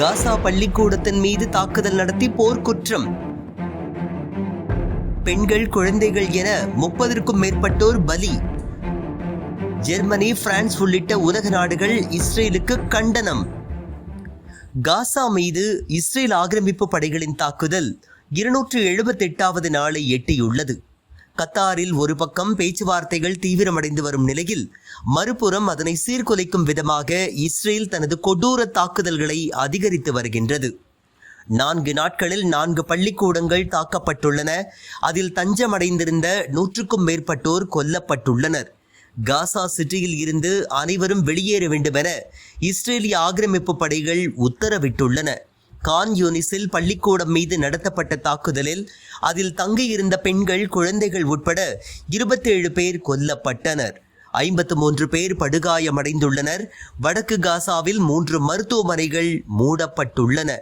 காசா பள்ளிக்கூடத்தின் மீது தாக்குதல் நடத்தி போர்க்குற்றம் பெண்கள் குழந்தைகள் என முப்பதற்கும் மேற்பட்டோர் பலி. ஜெர்மனி பிரான்ஸ் உள்ளிட்ட உலக நாடுகள் இஸ்ரேலுக்கு கண்டனம். காசா மீது இஸ்ரேல் ஆக்கிரமிப்பு படைகளின் தாக்குதல் இருநூற்று எழுபத்தெட்டாவது நாளை எட்டியுள்ளது. கத்தாரில் ஒரு பக்கம் பேச்சுவார்த்தைகள் தீவிரமடைந்து வரும் நிலையில் மறுபுறம் அதனை சீர்குலைக்கும் விதமாக இஸ்ரேல் தனது கொடூர தாக்குதல்களை அதிகரித்து வருகின்றது. நான்கு நாட்களில் நான்கு பள்ளிக்கூடங்கள் தாக்கப்பட்டுள்ளன. அதில் தஞ்சமடைந்திருந்த நூற்றுக்கும் மேற்பட்டோர் கொல்லப்பட்டுள்ளனர். காசா சிட்டியில் இருந்து அனைவரும் வெளியேற வேண்டுமென இஸ்ரேலிய ஆக்கிரமிப்பு படைகள் உத்தரவிட்டுள்ளன. கான் யூனிஸில் பள்ளிக்கூடம் மீது நடத்தப்பட்ட தாக்குதலில் அதில் தங்கியிருந்த பெண்கள் குழந்தைகள் உட்பட இருபத்தேழு பேர் கொல்லப்பட்டனர். ஐம்பத்து மூன்று பேர் படுகாயமடைந்துள்ளனர். வடக்கு காசாவில் மூன்று மருத்துவமனைகள் மூடப்பட்டுள்ளன.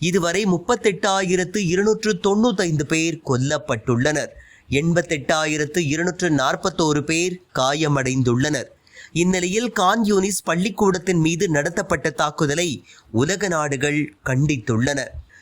இதுவரை முப்பத்தெட்டாயிரத்து இருநூற்று தொண்ணூத்தைந்து பேர் கொல்லப்பட்டுள்ளனர். எண்பத்தெட்டாயிரத்து இருநூற்று நாற்பத்தோரு பேர் காயமடைந்துள்ளனர். இந்நிலையில் கான் யூனிஸ் பள்ளிக்கூடத்தின் மீது நடத்தப்பட்ட தாக்குதலை உலக நாடுகள் கண்டித்துள்ளன.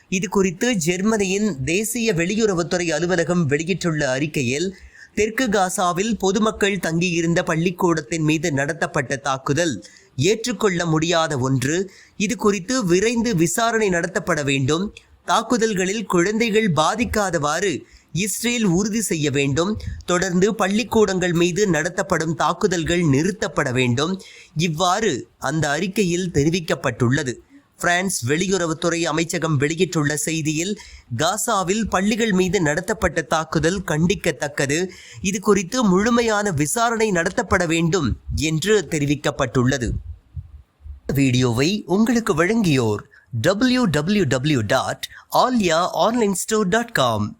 இது குறித்து ஜெர்மனியின் தேசிய வெளியுறவுத்துறை அலுவலகம் வெளியிட்டுள்ள அறிக்கையில் தெற்கு காசாவில் பொதுமக்கள் தங்கியிருந்த பள்ளிக்கூடத்தின் மீது நடத்தப்பட்ட தாக்குதல் ஏற்றுக்கொள்ள முடியாத ஒன்று. இது குறித்து விரைந்து விசாரணை நடத்தப்பட வேண்டும். தாக்குதல்களில் குழந்தைகள் பாதிக்காதவாறு இஸ்ரேல் உறுதி செய்ய வேண்டும். தொடர்ந்து பள்ளிக்கூடங்கள் மீது நடத்தப்படும் தாக்குதல்கள் நிறுத்தப்பட வேண்டும். இவ்வாறு அந்த அறிக்கையில் தெரிவிக்கப்பட்டுள்ளது. பிரான்ஸ் வெளியுறவுத்துறை அமைச்சகம் வெளியிட்டுள்ள செய்தியில் காசாவில் பள்ளிகள் மீது நடத்தப்பட்ட தாக்குதல் கண்டிக்கத்தக்கது. இது குறித்து முழுமையான விசாரணை நடத்தப்பட வேண்டும் என்று தெரிவிக்கப்பட்டுள்ளது. வீடியோவை உங்களுக்கு வழங்கியோர் W W W dot Aalya online store dot com